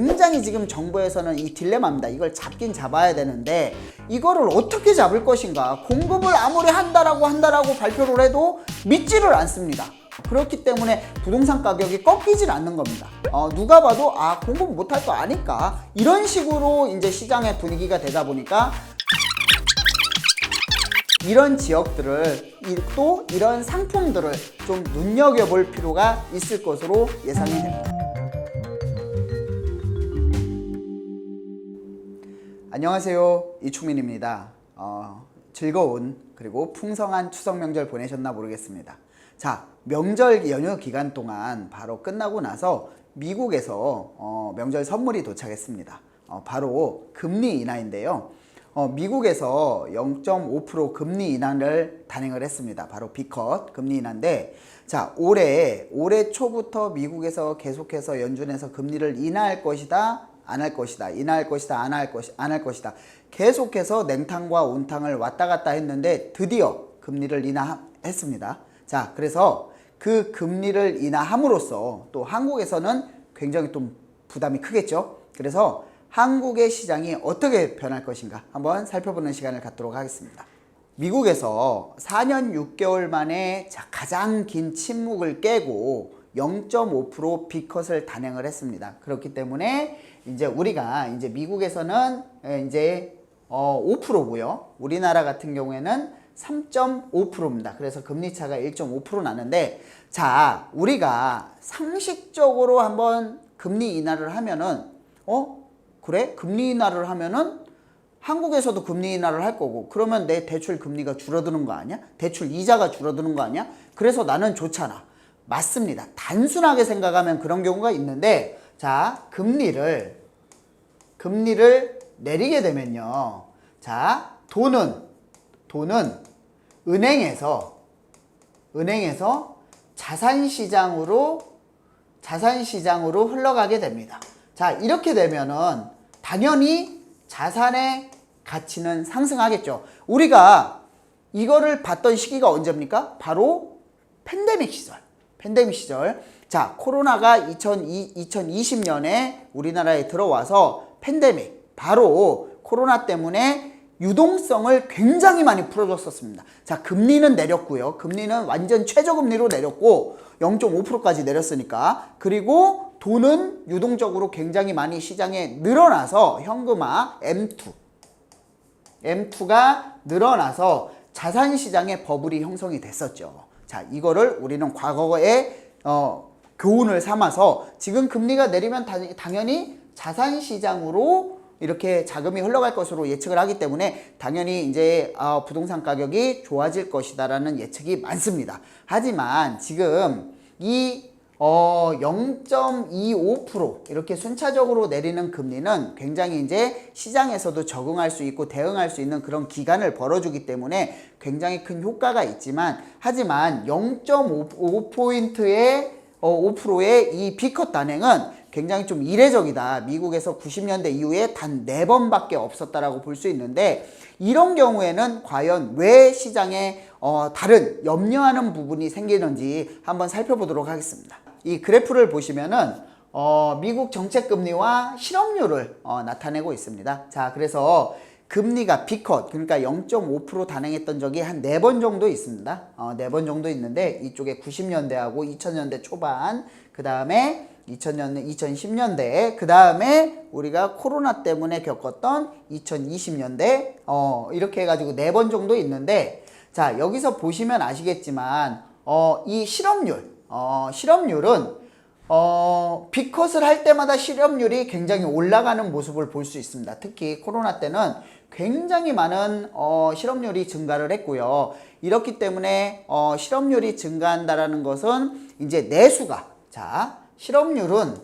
굉장히 지금 정부에서는 이 딜레마입니다. 이걸 잡긴 잡아야 되는데 이거를 어떻게 잡을 것인가? 공급을 아무리 한다라고 한다라고 발표를 해도 믿지를 않습니다. 그렇기 때문에 부동산 가격이 꺾이질 않는 겁니다. 어, 누가 봐도 아 공급 못할 거 아니까 이런 식으로 이제 시장의 분위기가 되다 보니까 이런 지역들을 이- 또 이런 상품들을 좀 눈여겨볼 필요가 있을 것으로 예상이 됩니다. 안녕하세요 이충민입니다. 어, 즐거운 그리고 풍성한 추석 명절 보내셨나 모르겠습니다. 자 명절 연휴 기간 동안 바로 끝나고 나서 미국에서 어, 명절 선물이 도착했습니다. 어, 바로 금리 인하인데요. 어, 미국에서 0.5% 금리 인하를 단행을 했습니다. 바로 비컷 금리 인하인데 자 올해 올해 초부터 미국에서 계속해서 연준에서 금리를 인하할 것이다. 안 할 것이다. 인하할 것이다. 안 할 것이 안 할 것이다. 계속해서 냉탕과 온탕을 왔다 갔다 했는데 드디어 금리를 인하했습니다. 자, 그래서 그 금리를 인하함으로써 또 한국에서는 굉장히 좀 부담이 크겠죠. 그래서 한국의 시장이 어떻게 변할 것인가 한번 살펴보는 시간을 갖도록 하겠습니다. 미국에서 4년 6개월 만에 자- 가장 긴 침묵을 깨고 0.5% 비컷을 단행을 했습니다. 그렇기 때문에 이제 우리가 이제 미국에서는 에, 이제 어 5%고요. 우리나라 같은 경우에는 3.5%입니다. 그래서 금리 차가 1.5% 나는데 자, 우리가 상식적으로 한번 금리 인하를 하면은 어? 그래? 금리 인하를 하면은 한국에서도 금리 인하를 할 거고 그러면 내 대출 금리가 줄어드는 거 아니야? 대출 이자가 줄어드는 거 아니야? 그래서 나는 좋잖아. 맞습니다. 단순하게 생각하면 그런 경우가 있는데 자, 금리를 금리를 내리게 되면요. 자, 돈은 돈은 은행에서 은행에서 자산 시장으로 자산 시장으로 흘러가게 됩니다. 자, 이렇게 되면은 당연히 자산의 가치는 상승하겠죠. 우리가 이거를 봤던 시기가 언제입니까? 바로 팬데믹 시절. 팬데믹 시절. 자, 코로나가 2020, 2020년에 우리나라에 들어와서 팬데믹, 바로 코로나 때문에 유동성을 굉장히 많이 풀어줬었습니다. 자, 금리는 내렸고요. 금리는 완전 최저금리로 내렸고 0.5%까지 내렸으니까. 그리고 돈은 유동적으로 굉장히 많이 시장에 늘어나서 현금화 M2 M2가 늘어나서 자산 시장의 버블이 형성이 됐었죠. 자, 이거를 우리는 과거에 어, 교훈을 삼아서 지금 금리가 내리면 다- 당연히 자산 시장으로 이렇게 자금이 흘러갈 것으로 예측을 하기 때문에 당연히 이제 어, 부동산 가격이 좋아질 것이다라는 예측이 많습니다. 하지만 지금 이 어, 0.25% 이렇게 순차적으로 내리는 금리는 굉장히 이제 시장에서도 적응할 수 있고 대응할 수 있는 그런 기간을 벌어주기 때문에 굉장히 큰 효과가 있지만 하지만 0.5포인트의 어, 5%의 이 비컷 단행은 굉장히 좀 이례적이다. 미국에서 90년대 이후에 단 4번밖에 없었다라고 볼 수 있는데 이런 경우에는 과연 왜 시장에 어, 다른 염려하는 부분이 생기는지 한번 살펴보도록 하겠습니다. 이 그래프를 보시면은 어, 미국 정책 금리와 실업률을 어, 나타내고 있습니다. 자, 그래서 금리가 비컷 그러니까 0.5% 단행했던 적이 한 네 번 정도 있습니다. 어, 네번 정도 있는데 이쪽에 90년대하고 2000년대 초반 그 다음에 2000년, 2010년대, 그 다음에 우리가 코로나 때문에 겪었던 2020년대, 어, 이렇게 해가지고 네 번 정도 있는데, 자, 여기서 보시면 아시겠지만, 어, 이 실업률, 어, 실업률은, 어, 비컷을 할 때마다 실업률이 굉장히 올라가는 모습을 볼 수 있습니다. 특히 코로나 때는 굉장히 많은 어, 실업률이 증가를 했고요. 이렇기 때문에 어, 실업률이 증가한다라는 것은 이제 내수가 자 실업률은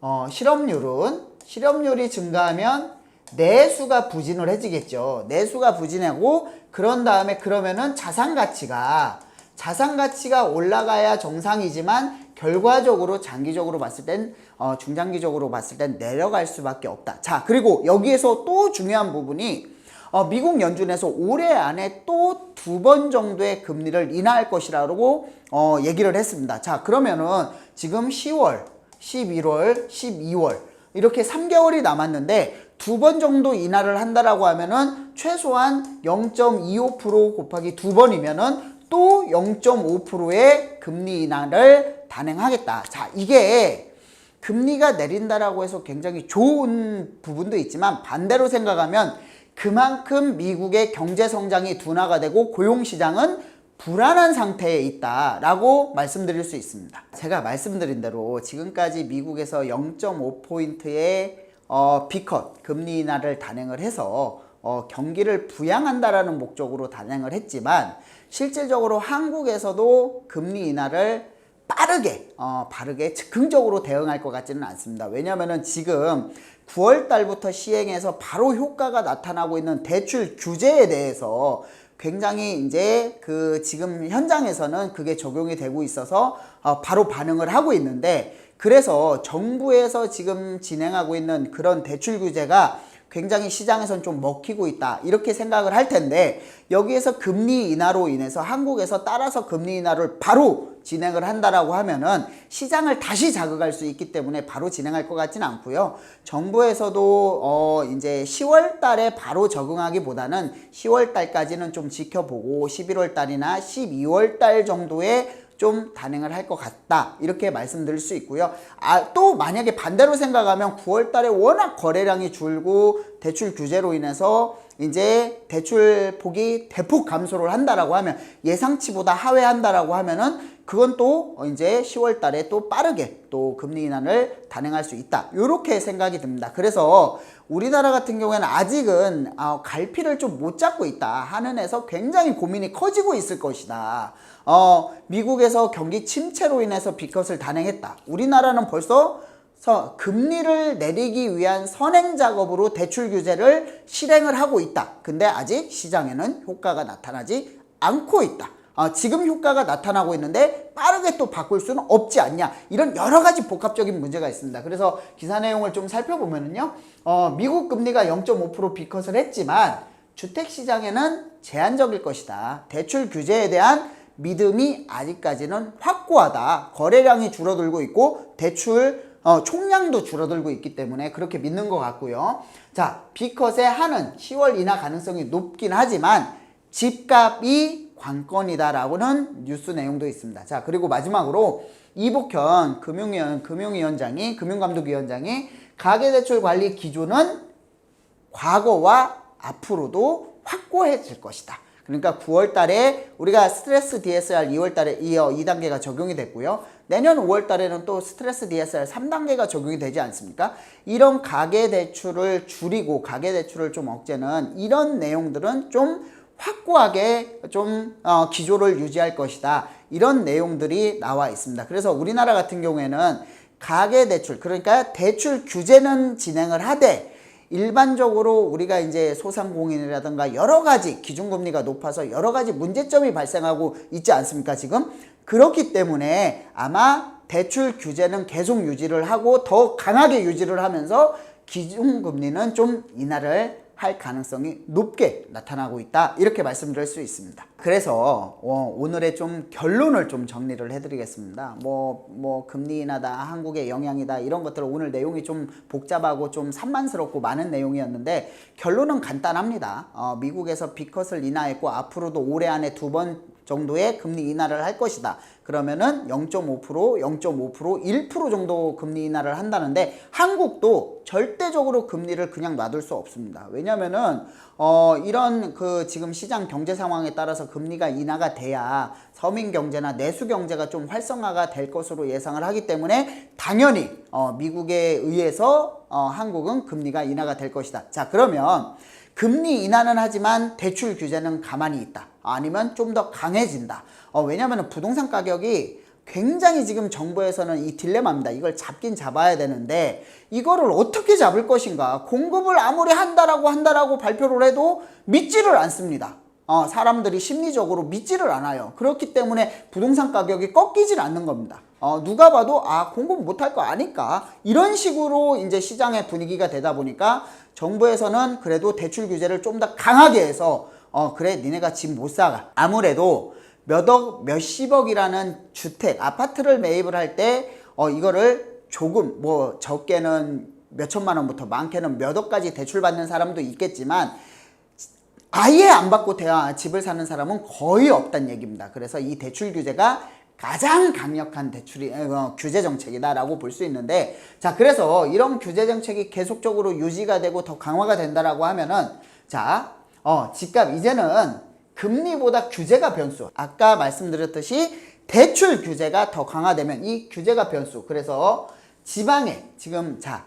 어, 실업률은 실업률이 증가하면 내수가 부진을 해지겠죠. 내수가 부진하고 그런 다음에 그러면은 자산 가치가 자산 가치가 올라가야 정상이지만 결과적으로 장기적으로 봤을 땐 어, 중장기적으로 봤을 땐 내려갈 수밖에 없다. 자 그리고 여기에서 또 중요한 부분이 어, 미국 연준에서 올해 안에 또 두 번 정도의 금리를 인하할 것이라고 어, 얘기를 했습니다. 자 그러면은 지금 10월 11월, 12월 이렇게 3개월이 남았는데 두 번 정도 인하를 한다라고 하면은 최소한 0.25% 곱하기 두 번이면은 또 0.5%의 금리 인하를 단행하겠다. 자, 이게 금리가 내린다라고 해서 굉장히 좋은 부분도 있지만 반대로 생각하면 그만큼 미국의 경제 성장이 둔화가 되고 고용 시장은 불안한 상태에 있다라고 말씀드릴 수 있습니다. 제가 말씀드린 대로 지금까지 미국에서 0.5포인트의 어, 비컷 금리 인하를 단행을 해서 어, 경기를 부양한다라는 목적으로 단행을 했지만 실질적으로 한국에서도 금리 인하를 빠르게 어, 바르게 즉흥적으로 대응할 것 같지는 않습니다. 왜냐하면은 지금 9월 달부터 시행해서 바로 효과가 나타나고 있는 대출 규제에 대해서 굉장히 이제 그 지금 현장에서는 그게 적용이 되고 있어서 어, 바로 반응을 하고 있는데 그래서 정부에서 지금 진행하고 있는 그런 대출 규제가 굉장히 시장에선 좀 먹히고 있다 이렇게 생각을 할 텐데 여기에서 금리 인하로 인해서 한국에서 따라서 금리 인하를 바로 진행을 한다라고 하면은 시장을 다시 자극할 수 있기 때문에 바로 진행할 것 같지는 않고요. 정부에서도 어 이제 10월 달에 바로 적응하기보다는 10월 달까지는 좀 지켜보고 11월 달이나 12월 달 정도에 좀 단행을 할 것 같다 이렇게 말씀드릴 수 있고요. 아 또 만약에 반대로 생각하면 9월 달에 워낙 거래량이 줄고 대출 규제로 인해서 이제 대출 폭이 대폭 감소를 한다라고 하면 예상치보다 하회한다라고 하면은 그건 또 이제 10월 달에 또 빠르게 또 금리 인하를 단행할 수 있다. 이렇게 생각이 듭니다. 그래서 우리나라 같은 경우에는 아직은 어, 갈피를 좀 못 잡고 있다 하는 에서 굉장히 고민이 커지고 있을 것이다. 어, 미국에서 경기 침체로 인해서 비컷을 단행했다. 우리나라는 벌써 서 금리를 내리기 위한 선행 작업으로 대출 규제를 실행을 하고 있다. 근데 아직 시장에는 효과가 나타나지 않고 있다. 어, 지금 효과가 나타나고 있는데 빠르게 또 바꿀 수는 없지 않냐 이런 여러 가지 복합적인 문제가 있습니다. 그래서 기사 내용을 좀 살펴보면은요, 어, 미국 금리가 0.5% 비컷을 했지만 주택 시장에는 제한적일 것이다. 대출 규제에 대한 믿음이 아직까지는 확고하다. 거래량이 줄어들고 있고 대출 어, 총량도 줄어들고 있기 때문에 그렇게 믿는 것 같고요. 자, 비컷의 한은 10월 인하 가능성이 높긴 하지만 집값이 관건이다라고는 뉴스 내용도 있습니다. 자, 그리고 마지막으로 이복현 금융위원, 금융위원장이, 금융감독위원장이 가계대출 관리 기조는 과거와 앞으로도 확고해질 것이다. 그러니까 9월 달에 우리가 스트레스 DSR 2월 달에 이어 2단계가 적용이 됐고요. 내년 5월 달에는 또 스트레스 DSR 3단계가 적용이 되지 않습니까? 이런 가계 대출을 줄이고 가계 대출을 좀 억제는 이런 내용들은 좀 확고하게 좀 어, 기조를 유지할 것이다. 이런 내용들이 나와 있습니다. 그래서 우리나라 같은 경우에는 가계 대출 그러니까 대출 규제는 진행을 하되 일반적으로 우리가 이제 소상공인이라든가 여러 가지 기준금리가 높아서 여러 가지 문제점이 발생하고 있지 않습니까 지금 그렇기 때문에 아마 대출 규제는 계속 유지를 하고 더 강하게 유지를 하면서 기준금리는 좀 인하를 할 가능성이 높게 나타나고 있다 이렇게 말씀드릴 수 있습니다. 그래서 어, 오늘의 좀 결론을 좀 정리를 해드리겠습니다. 뭐 뭐 금리 인하다 한국의 영향이다 이런 것들을 오늘 내용이 좀 복잡하고 좀 산만스럽고 많은 내용이었는데 결론은 간단합니다. 어, 미국에서 비컷을 인하했고 앞으로도 올해 안에 두 번 정도의 금리 인하를 할 것이다. 그러면은 0.5%, 0.5%, 1% 정도 금리 인하를 한다는데 한국도 절대적으로 금리를 그냥 놔둘 수 없습니다. 왜냐면은 어 이런 그 지금 시장 경제 상황에 따라서 금리가 인하가 돼야 서민 경제나 내수 경제가 좀 활성화가 될 것으로 예상을 하기 때문에 당연히 어 미국에 의해서 어 한국은 금리가 인하가 될 것이다. 자, 그러면 금리 인하는 하지만 대출 규제는 가만히 있다. 아니면 좀 더 강해진다. 어, 왜냐하면 부동산 가격이 굉장히 지금 정부에서는 이 딜레마입니다. 이걸 잡긴 잡아야 되는데 이거를 어떻게 잡을 것인가? 공급을 아무리 한다라고 한다라고 발표를 해도 믿지를 않습니다. 어, 사람들이 심리적으로 믿지를 않아요. 그렇기 때문에 부동산 가격이 꺾이질 않는 겁니다. 어, 누가 봐도 아 공급 못할 거 아니까 이런 식으로 이제 시장의 분위기가 되다 보니까 정부에서는 그래도 대출 규제를 좀 더 강하게 해서 어 그래 니네가 집 못 사가 아무래도 몇억 몇십억이라는 주택 아파트를 매입을 할 때 어 이거를 조금 뭐 적게는 몇 천만 원부터 많게는 몇 억까지 대출 받는 사람도 있겠지만 아예 안 받고 대화 집을 사는 사람은 거의 없다는 얘기입니다. 그래서 이 대출 규제가 가장 강력한 대출이 어, 규제 정책이다라고 볼 수 있는데 자 그래서 이런 규제 정책이 계속적으로 유지가 되고 더 강화가 된다라고 하면은 자 어, 집값 이제는 금리보다 규제가 변수. 아까 말씀드렸듯이 대출 규제가 더 강화되면 이 규제가 변수. 그래서 지방에 지금 자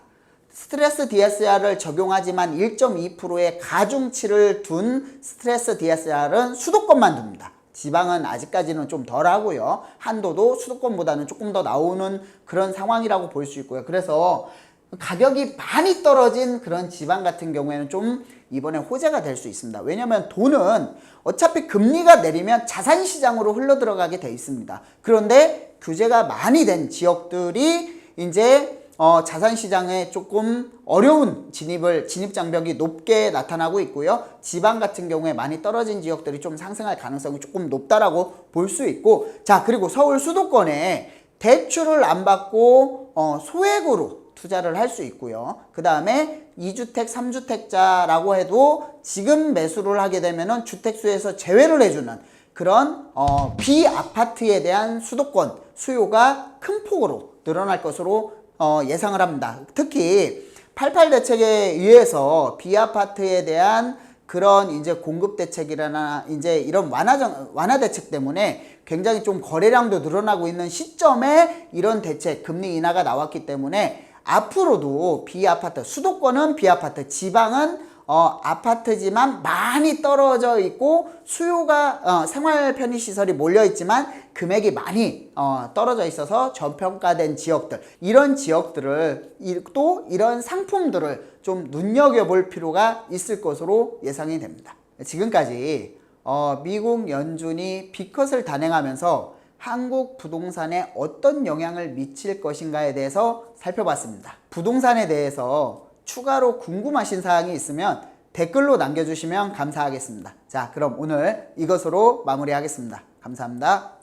스트레스 DSR을 적용하지만 1.2%의 가중치를 둔 스트레스 DSR은 수도권만 둡니다. 지방은 아직까지는 좀 덜 하고요. 한도도 수도권보다는 조금 더 나오는 그런 상황이라고 볼 수 있고요. 그래서 가격이 많이 떨어진 그런 지방 같은 경우에는 좀 이번에 호재가 될 수 있습니다. 왜냐하면 돈은 어차피 금리가 내리면 자산 시장으로 흘러 들어가게 돼 있습니다. 그런데 규제가 많이 된 지역들이 이제 어, 자산 시장에 조금 어려운 진입을 진입 장벽이 높게 나타나고 있고요. 지방 같은 경우에 많이 떨어진 지역들이 좀 상승할 가능성이 조금 높다라고 볼 수 있고 자 그리고 서울 수도권에 대출을 안 받고 어, 소액으로 투자를 할 수 있고요. 그 다음에 2주택, 3주택자라고 해도 지금 매수를 하게 되면은 주택수에서 제외를 해주는 그런 어, 비아파트에 대한 수도권 수요가 큰 폭으로 늘어날 것으로 어, 예상을 합니다. 특히 88 대책에 의해서 비아파트에 대한 그런 이제 공급 대책이라나 이제 이런 완화 정, 완화 대책 때문에 굉장히 좀 거래량도 늘어나고 있는 시점에 이런 대책 금리 인하가 나왔기 때문에 앞으로도 비아파트 수도권은 비아파트 지방은 어, 아파트지만 많이 떨어져 있고 수요가 어, 생활 편의 시설이 몰려 있지만 금액이 많이 어, 떨어져 있어서 저평가된 지역들 이런 지역들을 이- 또 이런 상품들을 좀 눈여겨볼 필요가 있을 것으로 예상이 됩니다. 지금까지 어, 미국 연준이 비컷을 단행하면서 한국 부동산에 어떤 영향을 미칠 것인가에 대해서 살펴봤습니다. 부동산에 대해서 추가로 궁금하신 사항이 있으면 댓글로 남겨주시면 감사하겠습니다. 자, 그럼 오늘 이것으로 마무리하겠습니다. 감사합니다.